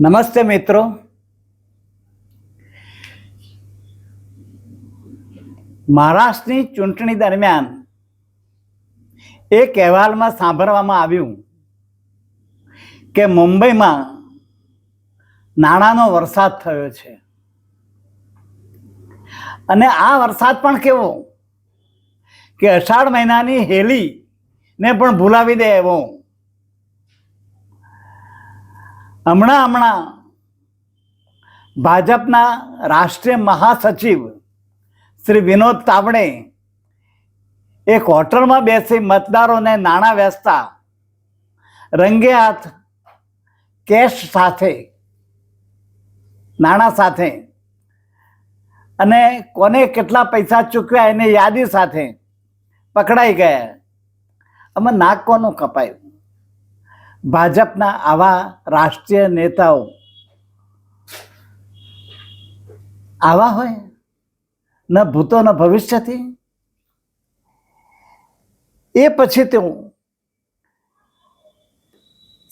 નમસ્તે મિત્રો. મહારાષ્ટ્રની ચૂંટણી દરમિયાન એક અહેવાલમાં સાંભળવામાં આવ્યું કે મુંબઈમાં નાણાંનો વરસાદ થયો છે. અને આ વરસાદ પણ કેવો કે અષાઢ મહિનાની હેલીને પણ ભૂલાવી દે એવો હમણાં હમણાં ભાજપના રાષ્ટ્રીય મહાસચિવ શ્રી વિનોદ તાવડે એક હોટલમાં બેસી મતદારોને નાણાં વેચતા રંગે હાથ કેશ સાથે, નાણાં સાથે અને કોને કેટલા પૈસા ચૂકવ્યા એની યાદી સાથે પકડાઈ ગયા. આમાં નાક કોનું કપાયું? ભાજપના આવા રાષ્ટ્રીય નેતાઓ આવા હોય? ન ભૂતો, ન ભવિષ્યથી? એ પછી તો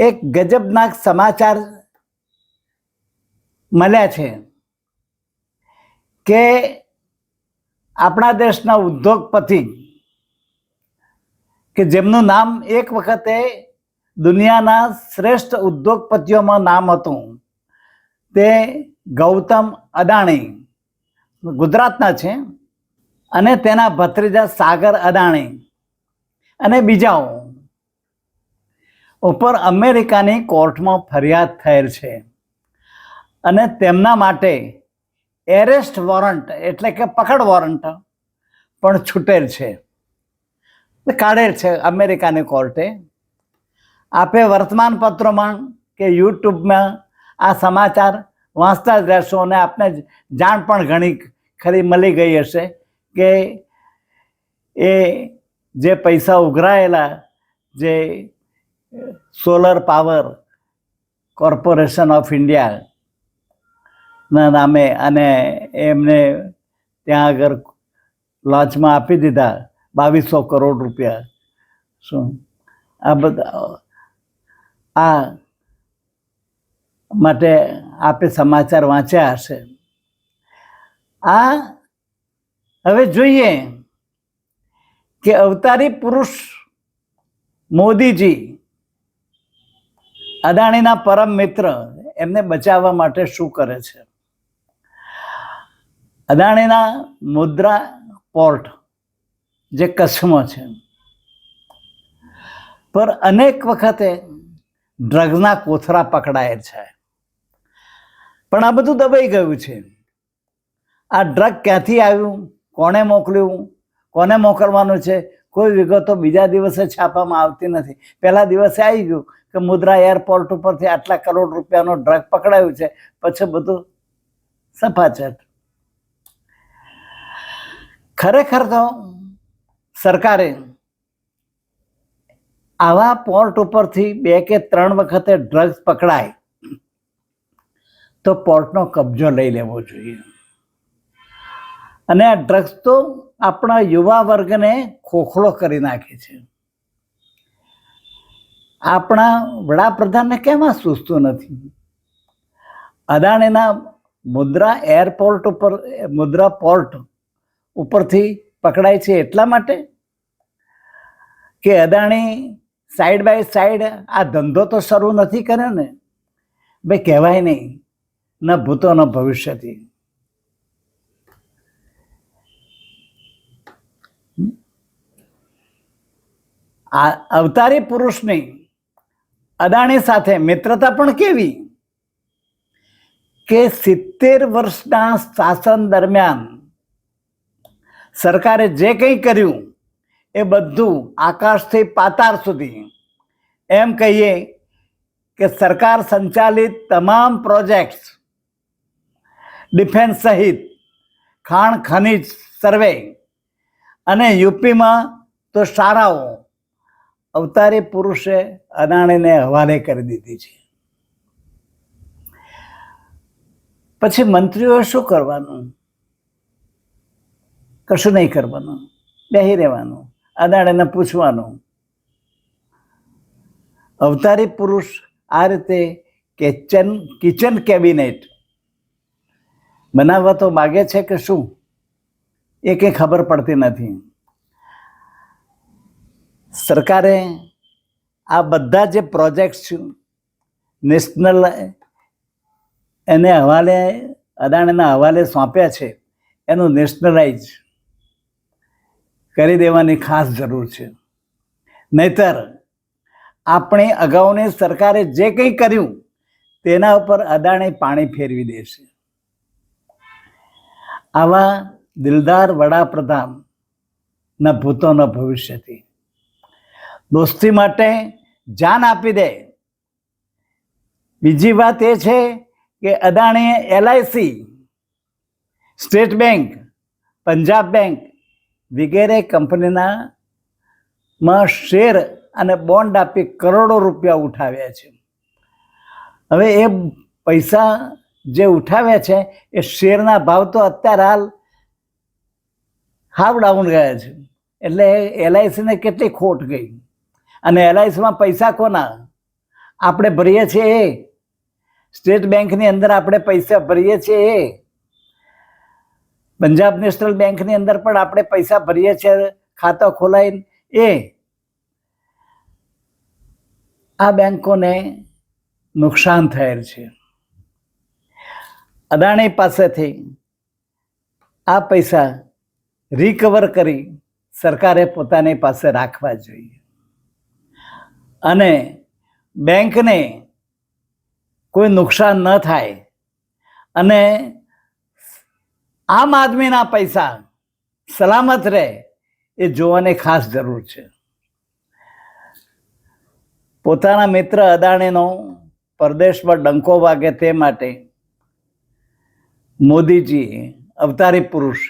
એક ગજબનાક સમાચાર મળ્યા છે કે આપણા દેશના ઉદ્યોગપતિ કે જેમનું નામ એક વખતે દુનિયાના શ્રેષ્ઠ ઉદ્યોગપતિઓમાં નામ હતું તે ગૌતમ અદાણી. ગુજરાતના છે અને તેના ભત્રીજા સાગર અદાણી અને બીજાઓ. ઉપર અમેરિકાની કોર્ટમાં ફરિયાદ થયેલ છે અને તેમના માટે એરેસ્ટ વોરંટ એટલે કે પકડ વોરંટ પણ છૂટેલ છે. કાઢેલ છે અમેરિકાની કોર્ટે. આપે વર્તમાન પત્રોમાં કે યુટ્યુબમાં આ સમાચાર વાંચતા જ રહેશો અને આપને જાણ પણ ઘણી ખરી મળી ગઈ હશે કે એ જે પૈસા ઉઘરાયેલા જે solar power corporation of India ના નામે અને એમને ત્યાં આગળ લોન્ચમાં આપી દીધા બાવીસો કરોડ રૂપિયા. શું? આ બધા આ માટે આપે સમાચાર વાંચ્યા હશે. આ હવે જોઈએ કે અવતારી પુરુષ મોદીજી અદાણીના પરમ મિત્ર એમને બચાવવા માટે શું કરે છે? અદાણીના મુદ્રા પોર્ટ જે કચ્છમાં છે. પર અનેક વખતે ડ્રગ્સના કોથરા પકડાયેલ છે. પણ આ બધું દબાઈ ગયું છે. આ ડ્રગ ક્યાંથી આવ્યું? કોણે મોકલ્યું? કોને મોકલવાનું છે? કોઈ વિગતો બીજા દિવસે છાપવામાં આવતી નથી. પહેલા દિવસે આવી ગયું કે મુદ્રા એરપોર્ટ ઉપરથી આટલા કરોડ રૂપિયાનો ડ્રગ પકડાયું છે. પછી બધું સફાચટ ખરેખર તો સરકારે આવા પોર્ટ ઉપરથી બે કે ત્રણ વખતે ડ્રગ્સ પકડાય, તો પોર્ટનો કબજો લઈ લેવો જોઈએ. અને આ ડ્રગ્સ તો આપણા યુવા વર્ગને ખોખલો કરી નાખે છે. આપણા વડાપ્રધાનને કેમ આ સૂચતું નથી? અદાણીના મુદ્રા એરપોર્ટ ઉપર, મુદ્રા પોર્ટ ઉપરથી પકડાય છે એટલા માટે કે અદાણી સાઈડ બાય સાઈડ આ ધંધો તો શરૂ નથી કર્યો ને, ભાઈ કહેવાય નહીં, ન ભૂતો ન ભવિષ્યથી. આ અવતારી પુરુષની અદાણી સાથે મિત્રતા પણ કેવી? કે સિત્તેર વર્ષના શાસન દરમિયાન સરકારે જે કંઈ કર્યું એ બધું આકાશથી પાતાળ સુધી. એમ કહીએ કે સરકાર સંચાલિત તમામ પ્રોજેક્ટ્સ, ડિફેન્સ સહિત, ખાણ ખનિજ સર્વે અને યુપીમાં તો શાળાઓ અવતારી પુરુષે અદાણીને હવાલે કરી દીધી છે. પછી મંત્રીઓએ શું કરવાનું? કશું નહીં કરવાનું. બેહી રહેવાનું. અદાણીને પૂછવાનું અવતારી પુરુષ આ રીતે કિચન કિચન કેબિનેટ બનાવવા તો માગે છે કે શું એ કંઈ ખબર પડતી નથી સરકારે આ બધા જે પ્રોજેક્ટ્સ નેશનલ એને હવાલે અદાણીના હવાલે સોંપ્યા છે એનું નેશનલાઇઝ કરી દેવાની ખાસ જરૂર છે. નહીતર આપણે અગાઉને સરકારે જે કંઈ કર્યું, તેના ઉપર અદાણી પાણી ફેરવી દેશે આવા દિલદાર વડાપ્રધાનના ભૂતોના ભવિષ્યથી દોસ્તી માટે જાન આપી દે. બીજી વાત એ છે કે અદાણીએ LIC state bank, Punjab bank વગેરે કંપનીના માં શેર અને બોન્ડ આપી કરોડો રૂપિયા ઉઠાવ્યા છે. હવે એ પૈસા જે ઉઠાવ્યા છે, એ શેરના ભાવ તો અત્યારે હાલ હાવ ડાઉન ગયા છે. એટલે એલઆઈસીને કેટલી ખોટ ગઈ. અને એલઆઈસીમાં પૈસા કોના? આપણે ભરીએ છીએ એ. સ્ટેટ બેંકની અંદર આપણે પૈસા ભરીએ છીએ એ. પંજાબ નેશનલ બેંકની અંદર પણ આપણે પૈસા ભરીએ છીએ, ખાતા ખોલાઈને. એ, આ બેંકોને નુકસાન થયેલ છે. અદાણી પાસેથી આ પૈસા રિકવર કરી સરકારે પોતાની પાસે રાખવા જોઈએ. અને બેંકને કોઈ નુકસાન ન થાય અને આમ આદમીના પૈસા સલામત રહે એ જોવાની ખાસ જરૂર છે. પોતાના મિત્ર અદાણીનો પરદેશમાં ડંકો વાગે તે માટે મોદીજી અવતારી પુરુષ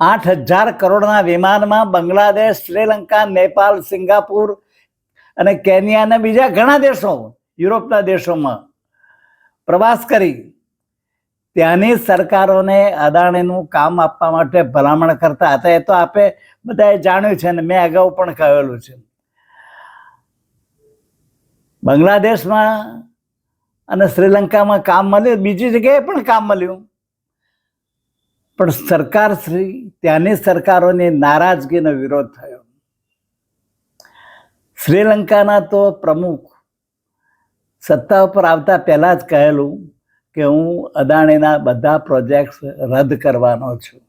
આઠ હજાર કરોડના વિમાનમાં બાંગ્લાદેશ, શ્રીલંકા નેપાલ સિંગાપુર અને કેન્યા અને બીજા ઘણા દેશો, યુરોપના દેશોમાં પ્રવાસ કરી ત્યાંની સરકારોને અદાણીનું કામ આપવા માટે ભલામણ કરતા હતા. એ તો આપે બધાએ જાણ્યું છે અને મેં અગાઉ પણ કહેલું છે. બાંગ્લાદેશમાં અને શ્રીલંકામાં કામ મળ્યું. બીજી જગ્યાએ પણ કામ મળ્યું. પણ સરકાર શ્રી, ત્યાંની સરકારોની નારાજગીનો વિરોધ થયો. શ્રીલંકાના તો પ્રમુખ સત્તા ઉપર આવતા પહેલા જ કહેલું કે હું અદાણીના બધા પ્રોજેક્ટ્સ રદ કરવાનો છું.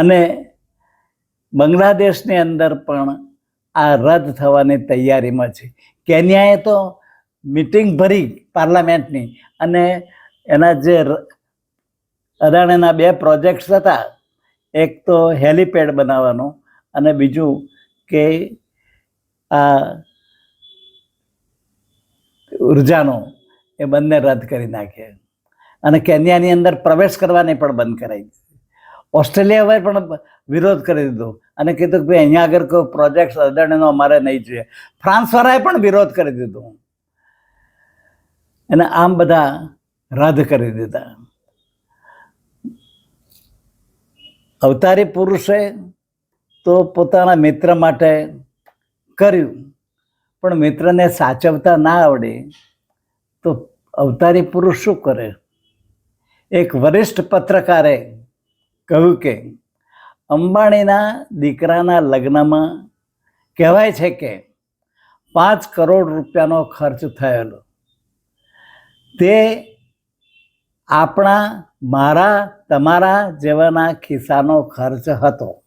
અને બાંગ્લાદેશની અંદર પણ આ રદ થવાની તૈયારીમાં છે. કેન્યાએ તો મિટિંગ ભરી પાર્લામેન્ટની અને એના જે અદાણીના બે પ્રોજેક્ટ્સ હતા, એક તો હેલીપેડ બનાવવાનો અને બીજું કે આ ઉર્જાનો એ બંને રદ કરી નાખે. અને કેન્યાની અંદર પ્રવેશ કરવાની પણ બંધ કરાવી દીધી. ઓસ્ટ્રેલિયાએ પણ વિરોધ કરી દીધો. અને કીધું કે ભાઈ, અહીંયા આગળ કોઈ પ્રોજેક્ટ અદાણીનો અમારે નહીં જોઈએ. ફ્રાન્સવાળાએ પણ વિરોધ કરી દીધો. અને આમ બધા રદ કરી દીધા. અવતારી પુરુષે તો પોતાના મિત્ર માટે કર્યું. પણ મિત્રને સાચવતા ના આવડે તો અવતારી પુરુષ શું કરે? એક વરિષ્ઠ પત્રકારે કહ્યું કે, અંબાણીના દીકરાના લગ્નમાં કહેવાય છે કે પાંચ કરોડ રૂપિયાનો ખર્ચ થયેલો. તે આપણા, મારા, તમારા જેવાના ખિસ્સાનો ખર્ચ હતો.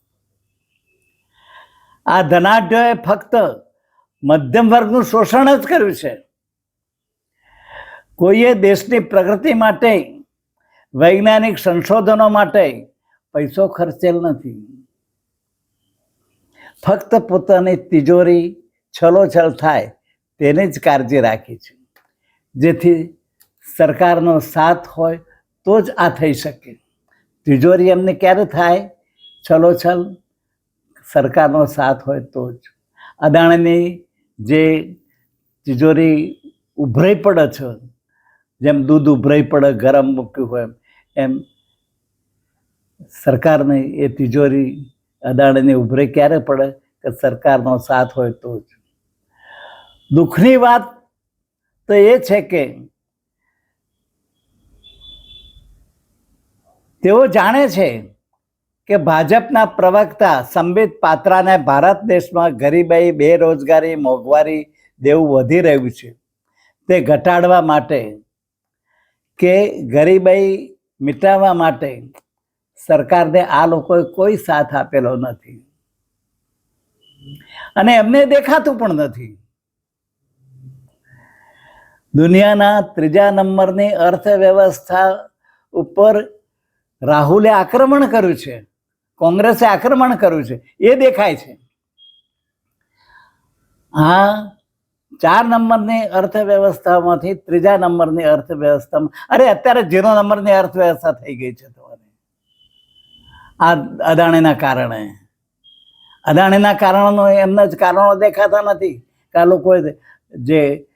આ ધનાઢ્યોએ ફક્ત મધ્યમ વર્ગનું શોષણ જ કર્યું છે. કોઈએ દેશની પ્રગતિ માટે, વૈજ્ઞાનિક સંશોધનો માટે પૈસો ખર્ચેલ નથી. ફક્ત પોતાની તિજોરી છલોછલ થાય તેની જ કાળજી રાખી છે. જેથી સરકારનો સાથ હોય તો જ આ થઈ શકે. તિજોરી એમને ક્યારે થાય? છલોછલ સરકારનો સાથ હોય તો જ. અદાણીની જે તિજોરી ઉભરાઈ પડે છે જેમ દૂધ ઉભરાઈ પડે, ગરમ મૂક્યું હોય એમ. સરકારને એ તિજોરી અદાણીની ઉભરાઈ ક્યારે પડે કે સરકારનો સાથ હોય તો જ. દુઃખની વાત તો એ છે કે તેઓ જાણે છે કે ભાજપના પ્રવક્તા સંબિત પાત્રાને ભારત દેશમાં ગરીબાઈ, બેરોજગારી, મોંઘવારી દેવું વધી રહ્યું છે. તે ઘટાડવા માટે કે ગરીબાઈ મિટાવવા માટે સરકારને આ લોકોએ કોઈ સાથ આપેલો નથી. અને એમને દેખાતું પણ નથી. દુનિયાના ત્રીજા નંબરની અર્થવ્યવસ્થા ઉપર રાહુલે આક્રમણ કર્યું છે, કોંગ્રેસે આક્રમણ કર્યું છે, એ દેખાય છે. હા ચાર નંબરની અર્થવ્યવસ્થામાંથી ત્રીજા નંબરની અર્થવ્યવસ્થામાં. અરે, અત્યારે ઝીરો નંબરની અર્થવ્યવસ્થા થઈ ગઈ છે તમારી. આ અદાણીના કારણે. અદાણીના કારણો એમના જ કારણો દેખાતા નથી કે આ લોકોએ જે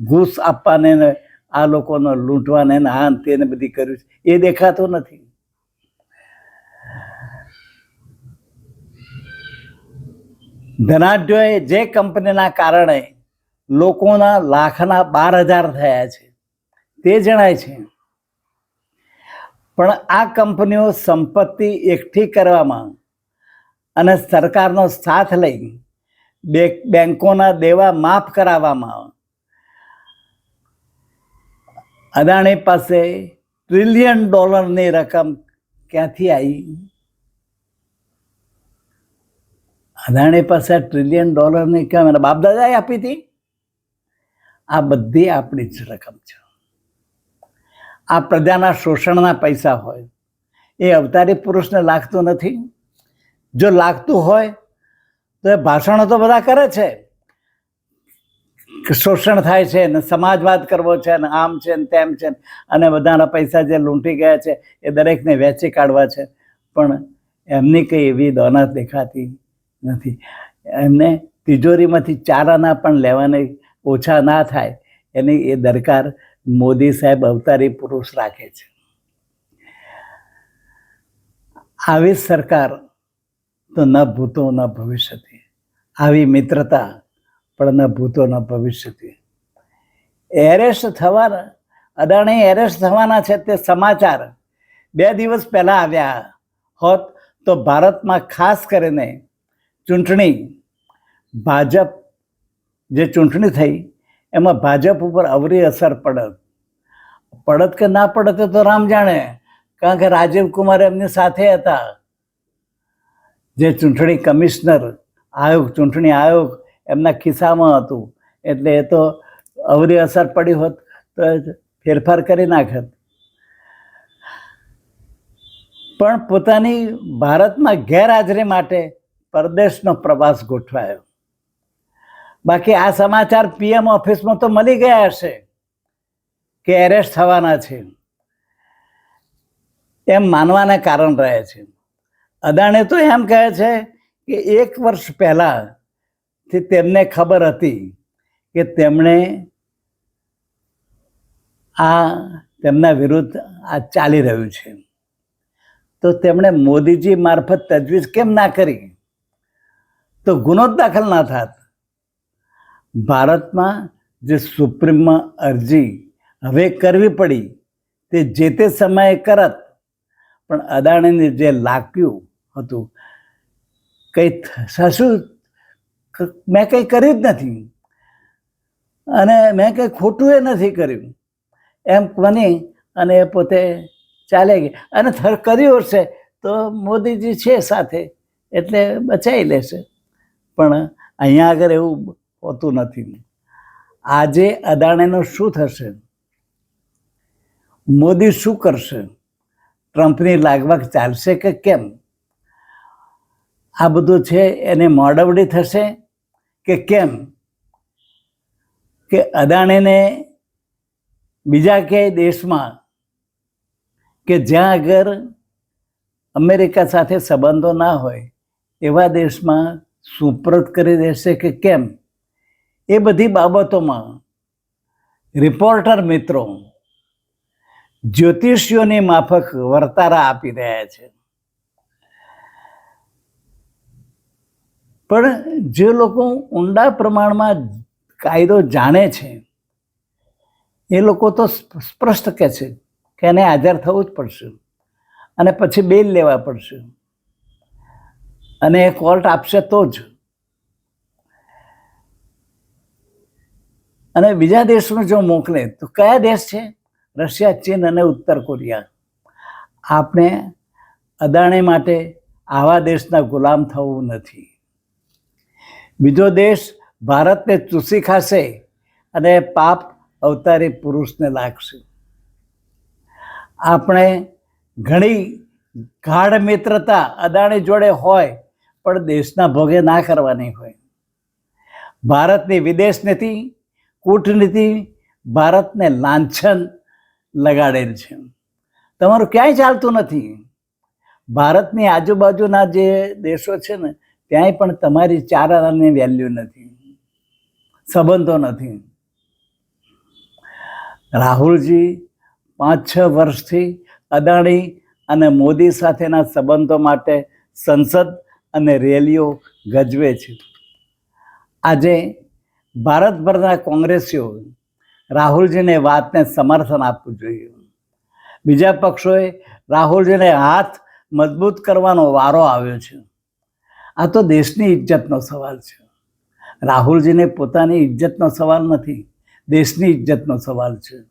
ઘૂસ આપવાને આ લોકોનો લૂંટવાને આ તેને બધી કર્યું છે. એ દેખાતું નથી. ધનાઢ્યોએ જે કંપનીના કારણે લોકોના લાખના બાર હજાર થયા છે. તે જણાય છે. પણ આ કંપનીઓ સંપત્તિ એકઠી કરવામાં અને સરકારનો સાથ લઈ બેંકોના દેવા માફ કરાવવામાં અદાણી પાસે ટ્રિલિયન ડોલરની રકમ ક્યાંથી આવી? અદાણી પાસે ટ્રિલિયન ડોલરની કેમ? બાપ દાદાએ આપી હતી? આ બધી આપણી જ રકમ છે. આ પ્રજાના શોષણના પૈસા હોય, એ અવતારી પુરુષને લાગતું નથી. જો લાગતું હોય, તો એ ભાષણો તો બધા કરે છે. શોષણ થાય છે, ને સમાજવાદ કરવો છે, ને આમ છે, ને તેમ છે, અને બધાના પૈસા જે લૂંટી ગયા છે, એ દરેકને વેચી કાઢવા છે. પણ એમની કંઈ એવી દોનત દેખાતી નથી. એમને તિજોરીમાંથી ચારાના પણ લેવાની ઓછા ના થાય, એની એ દરકાર મોદી સાહેબ અવતારી પુરુષ રાખે છે. આવી સરકાર તો ન ભૂતો, ન ભવિષ્યથી. આવી મિત્રતા પણ ન ભૂતો, ન ભવિષ્યથી. એરેસ્ટ થવાના, અદાણી એરેસ્ટ થવાના છે તે સમાચાર બે દિવસ પહેલાં આવ્યા હોત તો ભારતમાં ખાસ કરીને ચૂંટણી ભાજપ જે ચૂંટણી થઈ, એમાં ભાજપ ઉપર અવરી અસર પડત. પડત કે ના પડત તો રામ જાણે, કારણ કે રાજીવ કુમાર એમની સાથે હતા. જે ચૂંટણી કમિશનર, આયોગ, ચૂંટણી આયોગ એમના ખિસ્સામાં હતું, એટલે એ તો અવરી અસર પડી હોત તો ફેરફાર કરી નાખત. પણ પોતાની ભારતમાં ગેરહાજરી માટે પરદેશનો પ્રવાસ ગોઠવાયો. બાકી આ સમાચાર પીએમ ઓફિસમાં તો મળી ગયા હશે કે એરેસ્ટ થવાના છે. એમ માનવાના કારણ રહે છે. અદાણી તો એમ કહે છે કે એક વર્ષ પહેલાથી તેમને ખબર હતી કે તેમણે આ તેમના વિરુદ્ધ આ ચાલી રહ્યું છે. તો તેમણે મોદીજી મારફત તજવીજ કેમ ના કરી? તો ગુનો દાખલ ના થાત. ભારતમાં જે સુપ્રીમમાં અરજી હવે કરવી પડી, તે જે તે સમયે કરત, પણ અદાણીને જે લાગ્યું હતું, કંઈ થશું મેં કંઈ કર્યું જ નથી. અને મેં કંઈ ખોટું એ નથી કર્યું. એમ બની અને એ પોતે ચાલે ગઈ અને થર, કર્યું હશે તો મોદીજી છે સાથે, એટલે બચાવી લેશે. પણ અહીંયા આગળ એવું હોતું નથી. આજે અદાણીનું શું થશે? મોદી શું કરશે? ટ્રમ્પની લાગવાક ચાલશે કે કેમ? આ બધું છે એને મોડવડી થશે કે કેમ? કે અદાણીને બીજા ક્યાંય દેશમાં કે જ્યાં આગળ અમેરિકા સાથે સંબંધો ના હોય, એવા દેશમાં સુપ્રત કરી દેશે કે કેમ? એ બધી બાબતોમાં રિપોર્ટર મિત્રો જ્યોતિષીઓની માફક વર્તારા આપી રહ્યા છે. પણ જે લોકો ઊંડા પ્રમાણમાં કાયદો જાણે છે, એ લોકો તો સ્પષ્ટ કહે છે કે એને હાજર થવું જ પડશે અને પછી બેલ લેવા પડશે. અને કોર્ટ આપશે તો જ. અને બીજા દેશમાં જો મોકલે તો કયા દેશ છે? રશિયા, ચીન અને ઉત્તર કોરિયા. આપણે અદાણી માટે આવા દેશના ગુલામ થવું નથી. બીજો દેશ ભારતને ચૂસી ખાશે અને પાપ અવતારી પુરુષને લાગશે. આપણે ઘણી ગાઢ મિત્રતા અદાણી જોડે હોય, પણ દેશના ભોગે ના કરવાની હોય. ભારતની વિદેશ નીતિ કૂટનીતિ ભારતને લાંછન લગાડેલ છે. તમારું ક્યાંય ચાલતું નથી. ભારતની આજુબાજુના જે દેશો છે ને, ત્યાંય પણ તમારી ચાર આનાની વેલ્યુ નથી. સંબંધો નથી. રાહુલજી પાંચ છ વર્ષથી અદાણી અને મોદી સાથેના સંબંધો માટે સંસદ અને રેલીઓ ગજવે છે. આજે ભારતભરના કોંગ્રેસીઓ રાહુલજીને વાતને સમર્થન આપવું જોઈએ. બીજા પક્ષોએ રાહુલજીને હાથ મજબૂત કરવાનો વારો આવ્યો છે. આ તો દેશની ઇજ્જતનો સવાલ છે. રાહુલજીને પોતાની ઇજ્જતનો સવાલ નથી, દેશની ઇજ્જતનો સવાલ છે.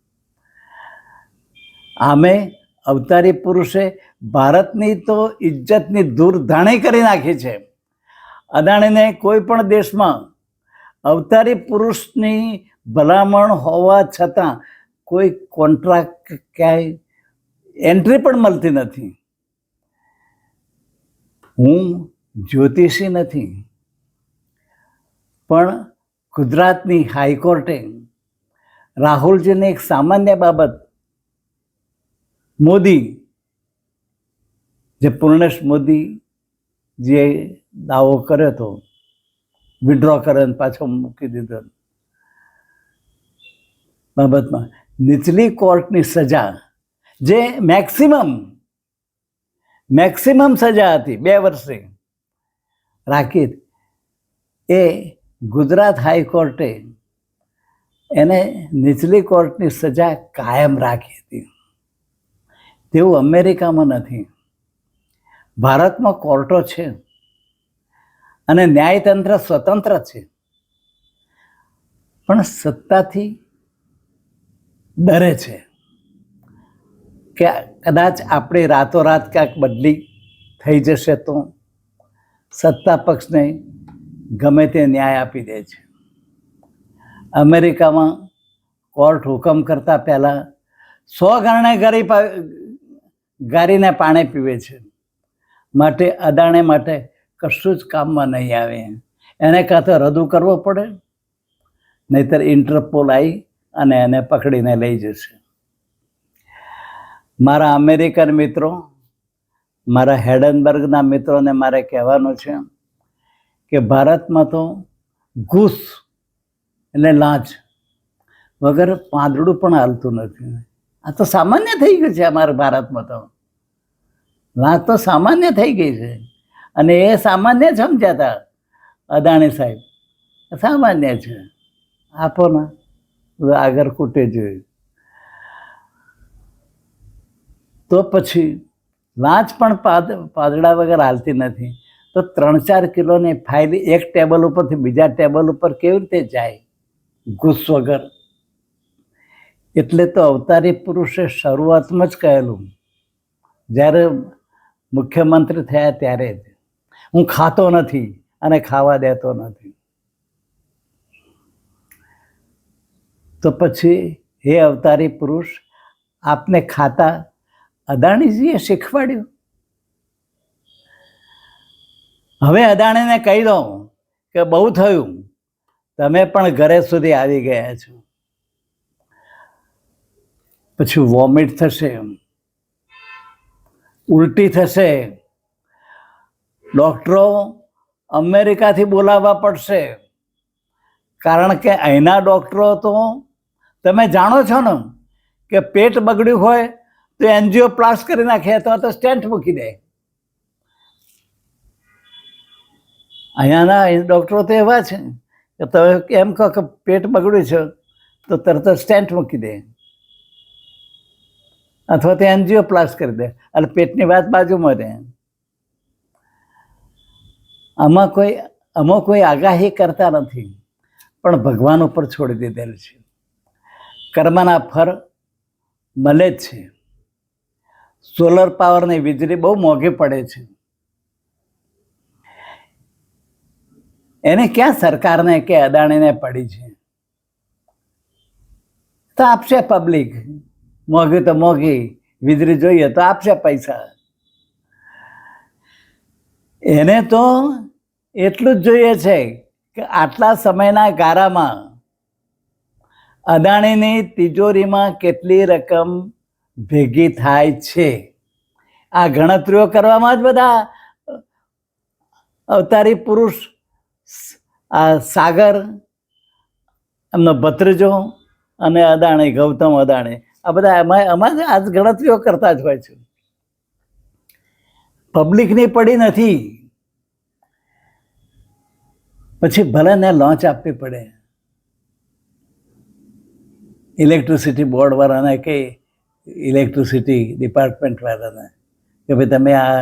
આમે અવતારી પુરુષે ભારતની તો ઇજ્જતની દૂરધાણી કરી નાખી છે. અદાણીને કોઈ પણ દેશમાં અવતારી પુરુષની ભલામણ હોવા છતાં કોઈ કોન્ટ્રાક્ટ ક્યાંય એન્ટ્રી પણ મળતી નથી. હું જ્યોતિષી નથી, પણ ગુજરાતની હાઈકોર્ટે રાહુલજીને એક સામાન્ય બાબત મોદી, જે પૂર્ણેશ મોદી જે દાવો કર્યો હતો વિડ્રો કરે ને પાછો મૂકી દીધો બાબતમાં નીચલી કોર્ટની સજા જે મેક્સિમમ મેક્સિમમ સજા હતી બે વર્ષે. રાખી એ ગુજરાત હાઈકોર્ટે એને નીચલી કોર્ટની સજા કાયમ રાખી હતી. તેવું અમેરિકામાં નથી. ભારતમાં કોર્ટો છે. અને ન્યાયતંત્ર સ્વતંત્ર છે. પણ સત્તાથી ડરે છે કે કદાચ આપણી રાતોરાત ક્યાંક બદલી થઈ જશે તો સત્તા પક્ષને ગમે તે ન્યાય આપી દે છે. અમેરિકામાં કોર્ટ હુકમ કરતા પહેલાં સો ગાણે ગરી ગારીને પાણી પીવે છે. માટે, અદાણે માટે કશું જ કામમાં નહીં આવે. એને કાં તો રદુ કરવો પડે, નહીતર ઇન્ટરપોલ આવી અને એને પકડીને લઈ જશે. મારા અમેરિકન મિત્રો, મારા હેડનબર્ગના મિત્રોને મારે કહેવાનું છે કે ભારતમાં તો ઘૂસ એટલે લાંચ વગર પાંદડું પણ હાલતું નથી. આ તો સામાન્ય થઈ ગયું છે અમારા ભારતમાં તો. લાંચ તો સામાન્ય થઈ ગઈ છે. અને એ સામાન્ય સમજ્યા હતા અદાણી સાહેબ. સામાન્ય છે. આપો ને. આગળ કૂટે જોયું તો પછી લાંચ પણ પાદ, પાદડા વગર હાલતી નથી. તો ત્રણ ચાર કિલોની ફાઇલ એક ટેબલ ઉપરથી બીજા ટેબલ ઉપર કેવી રીતે જાય? ગુસ્સ વગર. એટલે તો અવતારી પુરુષે શરૂઆતમાં જ કહેલું. જ્યારે મુખ્યમંત્રી થયા ત્યારે જ. હું ખાતો નથી અને ખાવા દેતો નથી. તો પછી હે અવતારી પુરુષ, આપને ખાતા અદાણીજીએ શીખવાડ્યું? હવે અદાણીને કહી દઉં કે બહુ થયું. તમે પણ ઘરે સુધી આવી ગયા છો. પછી વોમિટ થશે. ઉલટી થશે. ડૉક્ટરો અમેરિકાથી બોલાવવા પડશે. કારણ કે અહીંના ડૉક્ટરો તો તમે જાણો છો ને કે પેટ બગડ્યું હોય તો એનજીઓ પ્લાસ કરી નાખે, અથવા તો સ્ટેન્ટ મૂકી દે. અહીંયાના ડૉક્ટરો તો એવા છે કે તમે એમ કહો કે પેટ બગડ્યું છે તો તરત સ્ટેન્ટ મૂકી દે. અથવા તો એનજીઓ પ્લાસ કરી દે. એટલે પેટની વાત બાજુમાં રહે. આમાં કોઈ આમાં કોઈ આગાહી કરતા નથી, પણ ભગવાન ઉપર છોડી દીધેલું છે. કર્મના ફર મળે જ છે. સોલર પાવરની વીજળી બહુ મોંઘી પડે છે. એને ક્યાં સરકારને કે અદાણીને પડી છે? તો આપશે પબ્લિક મોંઘી તો મોંઘી, વીજળી જોઈએ તો આપશે પૈસા. એને તો એટલું જ જોઈએ છે કે આટલા સમયના ગાળામાં અદાણીની તિજોરીમાં કેટલી રકમ ભેગી થાય છે. આ ગણતરીઓ કરવામાં જ બધા અવતારી પુરુષ આ સાગર, એમનો ભત્રીજો અને અદાણી, ગૌતમ અદાણી. આ બધા એમાં એમાં જ આ ગણતરીઓ કરતા જ હોય છે. પબ્લિકની પડી નથી. પછી ભલે ને લોન્ચ આપવી પડે. ઇલેક્ટ્રિસિટી બોર્ડ વાળાને કે ઇલેક્ટ્રિસિટી ડિપાર્ટમેન્ટ વાળાને કે ભાઈ તમે આ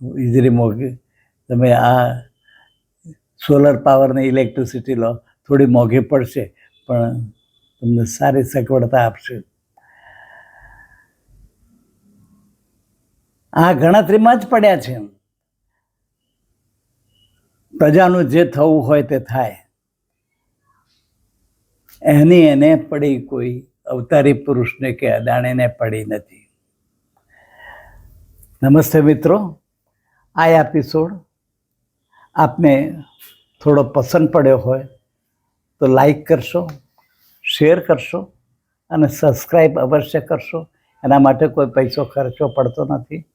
વીજળી મોંઘી તમે આ સોલર પાવરની ઇલેક્ટ્રિસિટી લો, થોડી મોંઘી પડશે, પણ તમને સારી સગવડતા આપશે. આ ગણતરીમાં જ પડ્યા છે પ્રજાનું જે થવું હોય તે થાય. એની એને પડી કોઈ અવતારી પુરુષને કે અદાણીને પડી નથી. નમસ્તે મિત્રો, આ એપિસોડ આપને થોડો પસંદ પડ્યો હોય તો લાઈક કરશો શેર કરશો અને સબસ્ક્રાઈબ અવશ્ય કરશો. એના માટે કોઈ પૈસો ખર્ચો પડતો નથી.